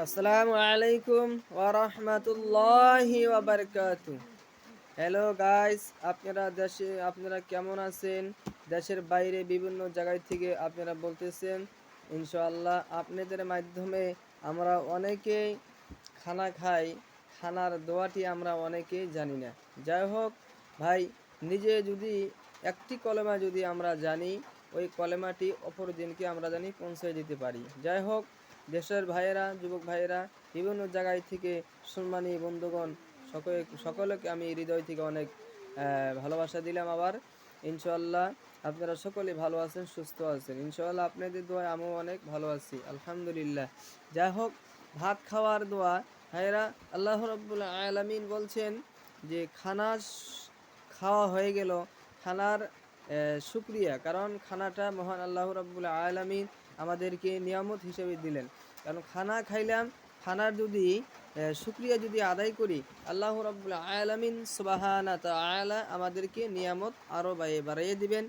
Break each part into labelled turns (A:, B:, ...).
A: আসসালামু আলাইকুম ওরহমতুল্লাহি ওবরকাতু হ্যালো গাইস আপনারা দেশে, আপনারা কেমন আছেন? দেশের বাইরে বিভিন্ন জায়গায় থেকে আপনারা বলতেছেন, ইনশাআল্লাহ আপনাদের মাধ্যমে আমরা অনেকেই খানা খাই, খানার দোয়াটি আমরা অনেকেই জানি না। যাই হোক, ভাই, নিজে যদি, একটি কলেমা যদি আমরা জানি, ওই কলেমাটি অপর দিনকে আমরা জানি পৌঁছে দিতে পারি। যাই হোক দেশের ভাইয়েরা যুবক ভাইয়েরা বিভিন্ন জায়গায় থেকে সম্মানী বন্ধুগণ সকলে সকলকে আমি হৃদয় থেকে অনেক ভালোবাসা দিলাম আবার। ইনশাআল্লাহ আপনারা সকলে ভালো আছেন সুস্থ আছেন। ইনশাআল্লাহ আপনাদের দোয়ায় আমিও অনেক ভালো আছি আলহামদুলিল্লাহ। যাই হোক ভাত খাওয়ার দোয়া। ভাইয়েরা আল্লাহ রব্বুল আলামিন বলছেন যে খানা খাওয়া হয়ে গেল খানার আহ, শুক্রিয়া। কারণ খানাটা মহান আল্লাহ রাব্বুল আলামিন আমাদেরকে নিয়ামত হিসেবে দিলেন। কারণ খানা খাইলাম, খানার যদি শুক্রিয়া যদি আদায় করি, আল্লাহ রাব্বুল আলামিন সুবাহানা তাআলা আমাদেরকে নিয়ামত আরও বাড়িয়ে বাড়িয়ে দিবেন।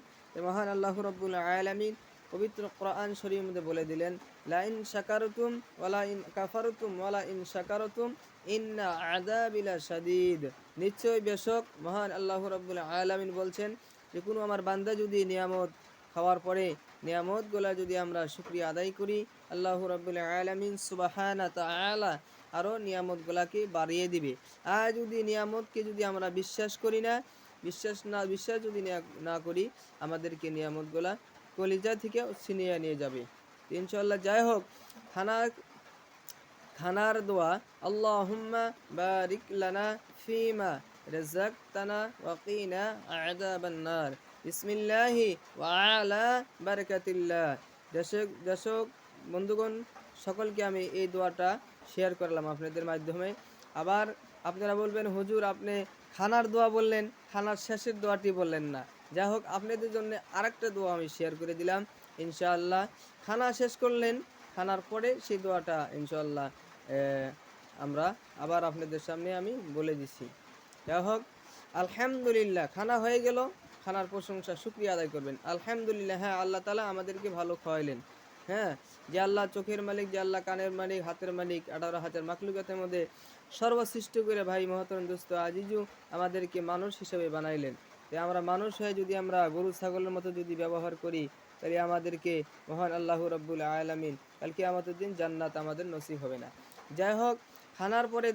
A: মহান আল্লাহ রাব্বুল আলামিন পবিত্র কোরআন শরীফের মধ্যে বলে দিলেন লা ইন শাকারতুম ওয়ালা ইন কাফারতুম ওয়ালা ইন শাকারতুম ইন্না আযাবিলা শাদীদ নিশ্চয় বেশক মহান আল্লাহ রাব্বুল আলামিন বলছেন যে, কোনো আমার বান্দা যদি নিয়ামত খাওয়ার পরে নিয়ামতগুলা যদি আমরা শুক্রিয়া আদায় করি, আল্লাহ রাব্বুল আলামিন সুবাহানা তাআলা আরও নিয়ামতগুলাকে বাড়িয়ে দিবে। আর যদি নিয়ামতকে যদি আমরা বিশ্বাস করি না, বিশ্বাস না, বিশ্বাস যদি না- করি, আমাদেরকে নিয়ামতগুলা কলিজা থেকে ছিনিয়ে নিয়ে যাবে। ইনশাল্লাহ যাই হোক খানা খানার দোয়া, আল্লাহুম্মা বারিক লানা ফিমা রাযাকতানা ওয়া কিনা আযাবান নার বিসমিল্লাহি ওয়া আলা বারাকাতিল্লাহ। দর্শক দর্শক, বন্ধুগণ, সকলকে আমি এই দোয়াটা শেয়ার করলাম আপনাদের মাধ্যমে। আবার আপনারা বলবেন, হুজুর, আপনি খানার দোয়া বললেন, খানার শেষের দোয়াটি বললেন না। যাই হোক, আপনাদের জন্য আরেকটা দোয়া আমি শেয়ার করে দিলাম, ইনশাআল্লাহ। খানা শেষ করলেন, খানার পরে সেই দোয়াটা ইনশাআল্লাহ আমরা আবার আপনাদের সামনে আমি বলে দিছি। যাই হোক, আলহামদুলিল্লাহ, খানা হয়ে গেল। খানার প্রশংসা শুক্রিয়া আদায় করবেন। আলহামদুলিল্লাহ হ্যাঁ আল্লাহ তালা আমাদেরকে ভালো খাওয়াইলেন হ্যাঁ যে আল্লাহ চোখের মালিক, যে আল্লাহ কানের মালিক, হাতের মালিক, আঠারো হাতের মাকলুকাতের মধ্যে সর্বসৃষ্টি করে ভাই মহতরম দোস্ত আজিজু আমাদেরকে মানুষ হিসেবে বানাইলেন। তাই আমরা মানুষ হয়ে যদি আমরা গরু, ছাগলের মতো যদি ব্যবহার করি, তাহলে আমাদেরকে মহান আল্লাহ রব্বুল আলামিন কালকে আমাদের দিন জান্নাত আমাদের নসিব হবে না। যাই হোক, খানার পরে